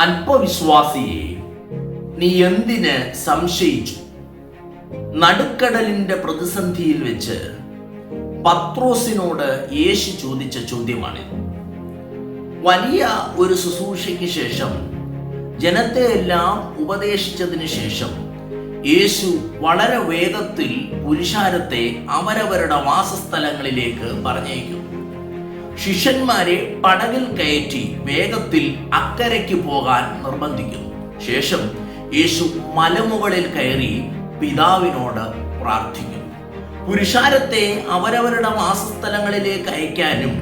അല്പവിശ്വാസിയെ നീ എന്തിന് സംശയിച്ചു? നടുക്കടലിന്റെ പ്രതിസന്ധിയിൽ വെച്ച് പത്രോസിനോട് യേശു ചോദിച്ച ചോദ്യമാണിത്. വലിയ ഒരു ശുശ്രൂഷയ്ക്ക് ശേഷം ജനത്തെ എല്ലാം ഉപദേശിച്ചതിന് ശേഷം യേശു വളരെ വേഗത്തിൽ പുരുഷാരത്തെ അവരവരുടെ വാസസ്ഥലങ്ങളിലേക്ക് പറഞ്ഞയക്കും. ശിഷ്യന്മാരെ പടകിൽ കയറ്റി വേഗത്തിൽ അക്കരയ്ക്ക് പോകാൻ നിർബന്ധിക്കുന്നു. ശേഷം യേശു മലമുകളിൽ കയറി പിതാവിനോട് പ്രാർത്ഥിക്കുന്നു. പുരുഷാരത്തെ അവരവരുടെ വാസസ്ഥലങ്ങളിലേക്ക് അയക്കാനും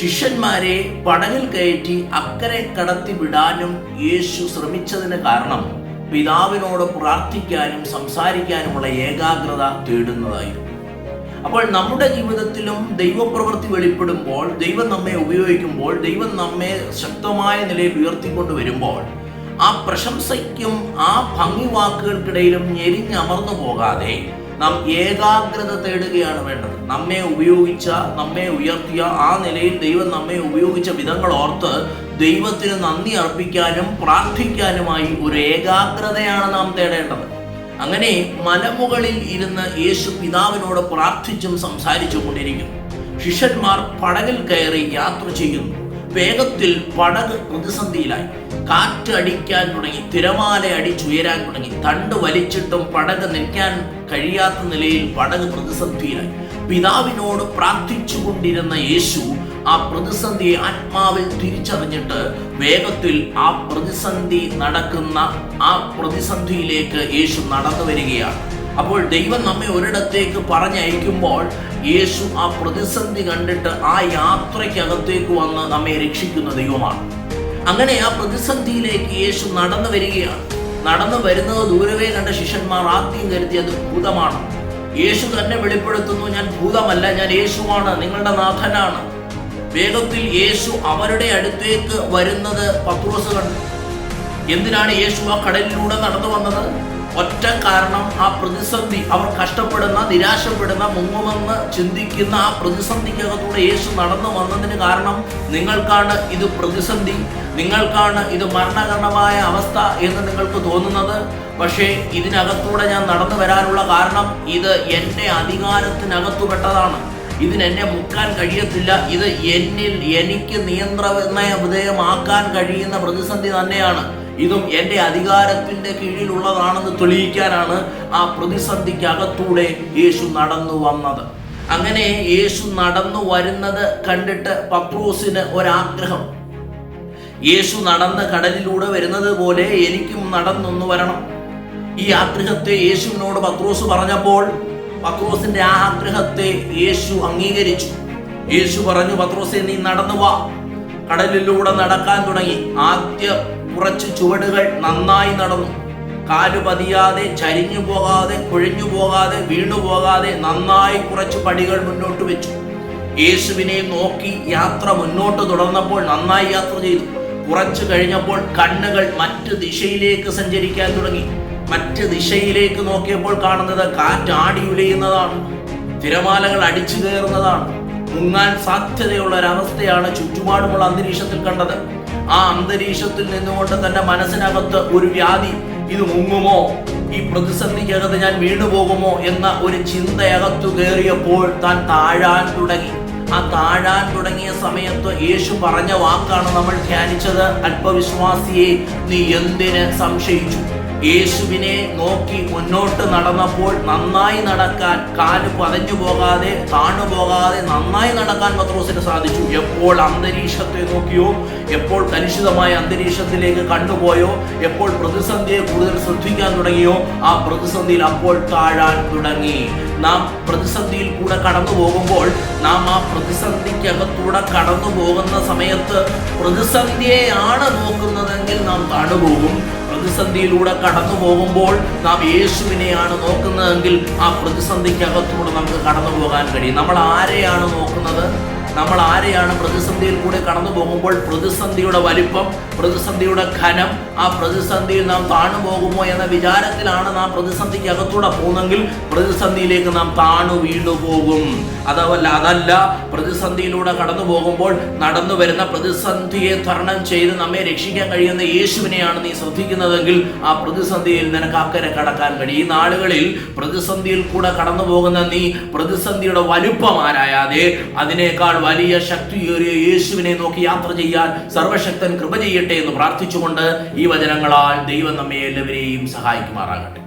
ശിഷ്യന്മാരെ പടകിൽ കയറ്റി അക്കരെ കടത്തി വിടാനും യേശു ശ്രമിച്ചതിന് കാരണം പിതാവിനോട് പ്രാർത്ഥിക്കാനും സംസാരിക്കാനുമുള്ള ഏകാഗ്രത തേടുന്നതായിരുന്നു. അപ്പോൾ നമ്മുടെ ജീവിതത്തിലും ദൈവപ്രവൃത്തി വെളിപ്പെടുമ്പോൾ ദൈവം നമ്മെ ഉപയോഗിക്കുമ്പോൾ ദൈവം നമ്മെ ശക്തമായ നിലയിൽ ഉയർത്തിക്കൊണ്ട് വരുമ്പോൾ ആ പ്രശംസയ്ക്കും ആ ഭംഗി വാക്കുകൾക്കിടയിലും ഞെരിഞ്ഞമർന്നു പോകാതെ നാം ഏകാഗ്രത തേടുകയാണ് വേണ്ടത്. നമ്മെ ഉപയോഗിച്ച നമ്മെ ഉയർത്തിയ ആ നിലയിൽ ദൈവം നമ്മെ ഉപയോഗിച്ച വിധങ്ങൾ ഓർത്ത് ദൈവത്തിന് നന്ദി അർപ്പിക്കാനും പ്രാർത്ഥിക്കാനുമായി ഒരു ഏകാഗ്രതയാണ് നാം തേടേണ്ടത്. അങ്ങനെ മലമുകളിൽ ഇരുന്ന് യേശു പിതാവിനോട് പ്രാർത്ഥിച്ചും സംസാരിച്ചു കൊണ്ടിരിക്കുന്നു ശിഷ്യന്മാർ പടകിൽ കയറി യാത്ര ചെയ്യുന്നു. വേഗത്തിൽ പടക് പ്രതിസന്ധിയിലായി. കാറ്റ് അടിക്കാൻ തുടങ്ങി തിരമാല അടിച്ചുയരാൻ തുടങ്ങി. തണ്ട് വലിച്ചിട്ടും പടക് നിൽക്കാൻ കഴിയാത്ത നിലയിൽ പടക് പ്രതിസന്ധിയിലായി. പിതാവിനോട് പ്രാർത്ഥിച്ചുകൊണ്ടിരുന്ന യേശു ആ പ്രതിസന്ധിയെ ആത്മാവിൽ തിരിച്ചറിഞ്ഞിട്ട് വേഗത്തിൽ ആ പ്രതിസന്ധി നടക്കുന്ന ആ പ്രതിസന്ധിയിലേക്ക് യേശു നടന്നു വരികയാണ്. അപ്പോൾ ദൈവം നമ്മെ ഒരിടത്തേക്ക് പറഞ്ഞയക്കുമ്പോൾ യേശു ആ പ്രതിസന്ധി കണ്ടിട്ട് ആ യാത്രയ്ക്കകത്തേക്ക് വന്ന് നമ്മെ രക്ഷിക്കുന്ന ദൈവമാണ്. അങ്ങനെ ആ പ്രതിസന്ധിയിലേക്ക് യേശു നടന്നു വരികയാണ്. നടന്നു വരുന്നത് ദൂരവേ കണ്ട ശിഷ്യന്മാർ ആദ്യം കരുതി അത് ഭൂതമാണ്. യേശു തന്നെ വെളിപ്പെടുത്തുന്നു ഞാൻ ഭൂതമല്ല ഞാൻ യേശുവാണ് നിങ്ങളുടെ നാഥനാണ്. വേഗത്തിൽ യേശു അവരുടെ അടുത്തേക്ക് വരുന്നത് പത്രോസ് കണ്ടു. എന്തിനാണ് യേശു ആ കടലിലൂടെ നടന്നു വന്നത് ഒറ്റ കാരണം ആ പ്രതിസന്ധി. അവർ കഷ്ടപ്പെടുന്ന നിരാശപ്പെടുന്ന മുങ്ങുമെന്ന് ചിന്തിക്കുന്ന ആ പ്രതിസന്ധിക്കകത്തൂടെ യേശു നടന്നു വന്നതിന് കാരണം നിങ്ങൾക്കാണ് ഇത് പ്രതിസന്ധി. നിങ്ങൾക്കാണ് ഇത് മരണകരണമായ അവസ്ഥ എന്ന് നിങ്ങൾക്ക് തോന്നുന്നത്. പക്ഷേ ഇതിനകത്തൂടെ ഞാൻ നടന്നു വരാനുള്ള കാരണം ഇത് എന്റെ അധികാരത്തിനകത്തുപെട്ടതാണ്. ഇതിനെന്നെ മുക്കാൻ കഴിയത്തില്ല. ഇത് എന്നിൽ എനിക്ക് നിയന്ത്രണ വിധേയമാക്കാൻ കഴിയുന്ന പ്രതിസന്ധി തന്നെയാണ്. ഇതും എന്റെ അധികാരത്തിന്റെ കീഴിലുള്ളതാണെന്ന് തെളിയിക്കാനാണ് ആ പ്രതിസന്ധിക്കകത്തൂടെ യേശു നടന്നു വന്നത്. അങ്ങനെ യേശു നടന്നു വരുന്നത് കണ്ടിട്ട് പത്രോസിന് ഒരാഗ്രഹം. യേശു നടന്ന് കടലിലൂടെ വരുന്നത് പോലെ എനിക്കും നടന്നൊന്നു വരണം. ഈ ആഗ്രഹത്തെ യേശുവിനോട് പത്രോസ് പറഞ്ഞപ്പോൾ പത്രോസിന്റെ ആ ആഗ്രഹത്തെ യേശു അംഗീകരിച്ചു. യേശു പറഞ്ഞു പത്രോസെ നീ നടന്നു വാ. കടലിലൂടെ നടക്കാൻ തുടങ്ങി. ആദ്യ കുറച്ച് ചുവടുകൾ നന്നായി നടന്നു. കാൽ പതിയാതെ ചരിഞ്ഞു പോകാതെ കുഴഞ്ഞു പോകാതെ വീണു പോകാതെ നന്നായി കുറച്ച് പടികൾ മുന്നോട്ട് വെച്ചു. യേശുവിനെ നോക്കി യാത്ര മുന്നോട്ട് തുടർന്നപ്പോൾ നന്നായി യാത്ര ചെയ്തു. കുറച്ചു കഴിഞ്ഞപ്പോൾ കണ്ണുകൾ മറ്റു ദിശയിലേക്ക് സഞ്ചരിക്കാൻ തുടങ്ങി. മറ്റ് ദിശയിലേക്ക് നോക്കിയപ്പോൾ കാണുന്നത് കാറ്റ് ആടി ഉലയുന്നതാണ്. തിരമാലകൾ അടിച്ചു കയറുന്നതാണ്. മുങ്ങാൻ സാധ്യതയുള്ള ഒരവസ്ഥയാണ് ചുറ്റുപാടുമുള്ള അന്തരീക്ഷത്തിൽ കണ്ടത്. ആ അന്തരീക്ഷത്തിൽ നിന്നുകൊണ്ട് തന്റെ മനസ്സിനകത്ത് ഒരു വ്യാധി ഇത് മുങ്ങുമോ? ഈ പ്രതിസന്ധിക്കകത്ത് ഞാൻ വീണുപോകുമോ? എന്ന ഒരു ചിന്തയകത്തു കയറിയപ്പോൾ താൻ താഴാൻ തുടങ്ങി. ആ താഴാൻ തുടങ്ങിയ സമയത്ത് യേശു പറഞ്ഞ വാക്കാണ് നമ്മൾ ധ്യാനിച്ചത്. അല്പവിശ്വാസിയെ നീ എന്തിന് സംശയിച്ചു? യേശുവിനെ നോക്കി മുന്നോട്ട് നടന്നപ്പോൾ നന്നായി നടക്കാൻ കാൽ പതഞ്ഞു പോകാതെ താണു പോകാതെ നന്നായി നടക്കാൻ പത്രോസിന് സാധിച്ചു. എപ്പോൾ അന്തരീക്ഷത്തെ നോക്കിയോ? എപ്പോൾ കലുഷിതമായ അന്തരീക്ഷത്തിലേക്ക് കണ്ടുപോയോ? എപ്പോൾ പ്രതിസന്ധിയെ കൂടുതൽ ശ്രദ്ധിക്കാൻ തുടങ്ങിയോ? ആ പ്രതിസന്ധിയിൽ അപ്പോൾ താഴാൻ തുടങ്ങി. നാം പ്രതിസന്ധിയിൽ കൂടെ കടന്നു പോകുമ്പോൾ നാം ആ പ്രതിസന്ധിക്കകത്തൂടെ കടന്നു പോകുന്ന സമയത്ത് പ്രതിസന്ധിയെയാണ് നോക്കുന്നതെങ്കിൽ നാം താണുപോകും. പ്രതിസന്ധിയിലൂടെ കടന്നു പോകുമ്പോൾ നാം യേശുവിനെയാണ് നോക്കുന്നതെങ്കിൽ ആ പ്രതിസന്ധിക്കകത്തൂടെ നമുക്ക് കടന്നു പോകാൻ കഴിയും. നമ്മൾ ആരെയാണ് നോക്കുന്നത്? നമ്മൾ ആരെയാണ് പ്രതിസന്ധിയിൽ കൂടെ കടന്നു പോകുമ്പോൾ പ്രതിസന്ധിയുടെ വലിപ്പം പ്രതിസന്ധിയുടെ ഘനം ആ പ്രതിസന്ധിയിൽ നാം താണു പോകുമോ എന്ന വിചാരത്തിലാണ് നാം പ്രതിസന്ധിക്ക് അകത്തൂടെ പോകുന്നെങ്കിൽ പ്രതിസന്ധിയിലേക്ക് നാം താണു വീണു പോകും. അതല്ല അതല്ല പ്രതിസന്ധിയിലൂടെ കടന്നു പോകുമ്പോൾ നടന്നു വരുന്ന പ്രതിസന്ധിയെ തരണം ചെയ്ത് നമ്മെ രക്ഷിക്കാൻ കഴിയുന്ന യേശുവിനെയാണ് നീ ശ്രദ്ധിക്കുന്നതെങ്കിൽ ആ പ്രതിസന്ധിയിൽ നിനക്ക് അക്കരെ കടക്കാൻ കഴിയും. ഈ നാളുകളിൽ പ്രതിസന്ധിയിൽ കൂടെ കടന്നു പോകുന്ന നീ പ്രതിസന്ധിയുടെ വലുപ്പം ആരായാതെ അതിനേക്കാൾ വലിയ ശക്തിയേറിയ യേശുവിനെ നോക്കി യാത്ര ചെയ്യാൻ സർവശക്തൻ കൃപ ചെയ്യട്ടെ എന്ന് പ്രാർത്ഥിച്ചുകൊണ്ട് ഈ വചനങ്ങളാൽ ദൈവം നമ്മെ എല്ലാവരെയും സഹായിക്കുമാറാകട്ടെ.